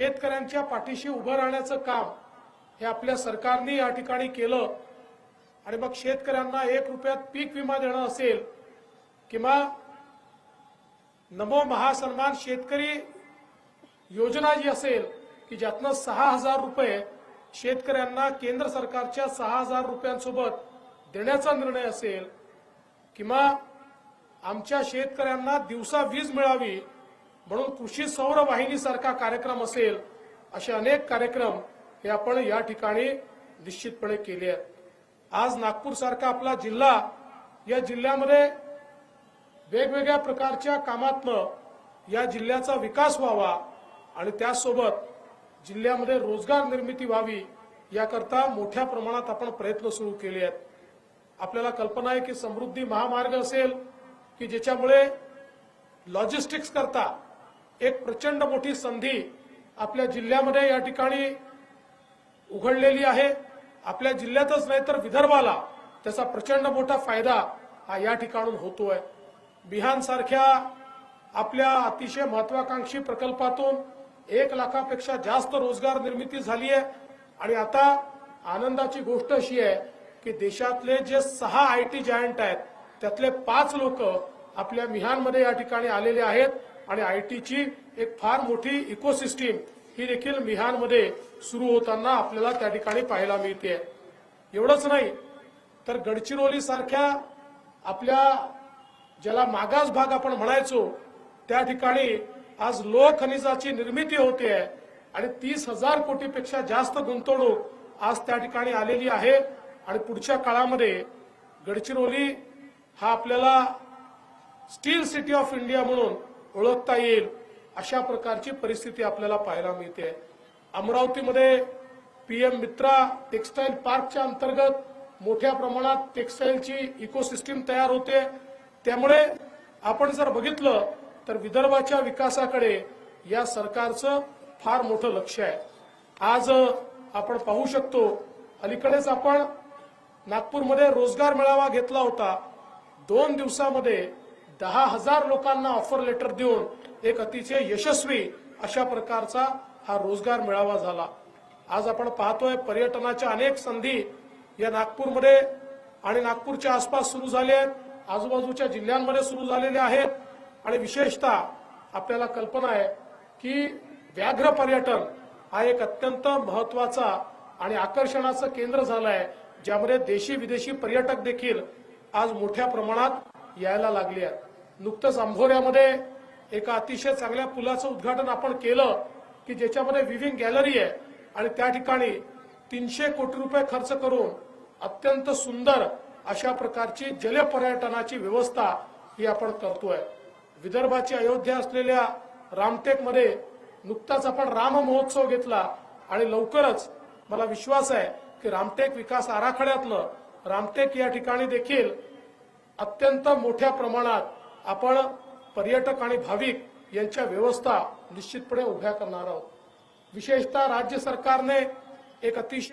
शेतकऱ्यांच्या पाठीशी उभं राहण्याचं काम हे आपल्या सरकारने या ठिकाणी केलं. आणि मग शेतकऱ्यांना एक रुपयात पीक विमा देणं असेल किंवा नमो महासन्मान शेतकरी योजना जी असेल की ज्यातनं सहा हजार रुपये शेतकऱ्यांना केंद्र सरकारच्या सहा हजार रुपयांसोबत देण्याचा निर्णय असेल किंवा आमच्या शेतकऱ्यांना दिवसा वीज मिळावी म्हणून कृषी सौर वाहिनीसारखा कार्यक्रम असेल असे अनेक कार्यक्रम हे आपण या ठिकाणी निश्चितपणे केले आहेत. आज नागपूर सारखा आपला जिल्हा या जिल्ह्यामध्ये वेगवेगळ्या प्रकारच्या कामातनं या जिल्ह्याचा विकास व्हावा आणि त्यासोबत जिल्ह्यामध्ये रोजगार निर्मिती व्हावी याकरता मोठ्या प्रमाणात आपण प्रयत्न सुरू केले आहेत. आपल्याला कल्पना आहे की समृद्धी महामार्ग असेल की ज्याच्यामुळे लॉजिस्टिक्स करता एक प्रचंड मोठी संधी आपल्या जिल्ह्यामध्ये या ठिकाणी उघडलेली आहे. आपल्या जिल्ह्यातच नाही तर विदर्भाला त्याचा प्रचंड मोठा फायदा हा या ठिकाणून होतोय. बिहान सारख्या आपल्या अतिशय महत्वाकांक्षी प्रकल्पातून एक लाखापेक्षा जास्त रोजगार निर्मिती झाली आहे. आणि आता आनंदाची गोष्ट अशी आहे की देशातले जे सहा आय टी जायंट आहेत त्यातले पाच लोक आपल्या मिहानमध्ये या ठिकाणी आलेले आहेत. आणि आय टीची एक फार मोठी इकोसिस्टीम ही देखील मिहानमध्ये सुरू होताना आपल्याला त्या ठिकाणी पाहायला मिळते. एवढंच नाही तर गडचिरोली सारख्या आपल्या ज्याला मागास भाग आपण म्हणायचो त्या ठिकाणी आज लोह खनिजाची निर्मिती होते आहे आणि तीस हजार कोटीपेक्षा जास्त गुंतवणूक आज त्या ठिकाणी आलेली आहे. आणि पुढच्या काळामध्ये गडचिरोली हा आपल्याला स्टील सिटी ऑफ इंडिया म्हणून ओळखता येईल अशा प्रकारची परिस्थिती आपल्याला पाहायला मिळते. अमरावतीमध्ये पीएम मित्रा टेक्सटाईल पार्कच्या अंतर्गत मोठ्या प्रमाणात टेक्सटाईलची इकोसिस्टीम तयार होते. त्यामुळे आपण जर बघितलं तर विदर्भाच्या विकासाकडे या सरकारचं फार मोठं लक्ष आहे. आज आपण पाहू शकतो अलीकडेच आपण नागपूरमध्ये रोजगार मेळावा घेतला होता. दोन दिवसामध्ये दहा हजार लोकांना ऑफर लेटर देऊन एक अतिशय यशस्वी अशा प्रकारचा हा रोजगार मेळावा झाला. आज आपण पाहतोय पर्यटनाच्या अनेक संधी या नागपूरमध्ये आणि नागपूरच्या आसपास सुरू झाले आहेत आजूबाजूच्या जिल्ह्यांमध्ये सुरू झालेल्या आहेत आणि विशेषतः आपल्याला कल्पना आहे की व्याघ्र पर्यटन हा एक अत्यंत महत्त्वाचा आणि आकर्षणाचं केंद्र झालं आहे ज्यामध्ये देशी विदेशी पर्यटक देखील आज मोठ्या प्रमाणात यायला लागली आहेत नुकतंच अंभोऱ्यामध्ये एका अतिशय चांगल्या पुलाचं उद्घाटन आपण केलं की ज्याच्यामध्ये विविंग गॅलरी आहे. आणि त्या ठिकाणी तीनशे कोटी रुपये खर्च करून अत्यंत सुंदर अशा प्रकारची जलपर्यटनाची व्यवस्था ही आपण करतोय. विदर्भाची अयोध्या असलेल्या रामटेकमध्ये नुकताच आपण राम महोत्सव घेतला. आणि लवकरच मला विश्वास आहे की रामटेक विकास आराखड्यातलं रामटेक या ठिकाणी देखील अत्यंत मोठ्या प्रमाणात आपण पर्यटक आणि भाविक यांच्या व्यवस्था निश्चितपणे उभ्या करणार आहोत. विशेषतः राज्य सरकारने एक अतिशय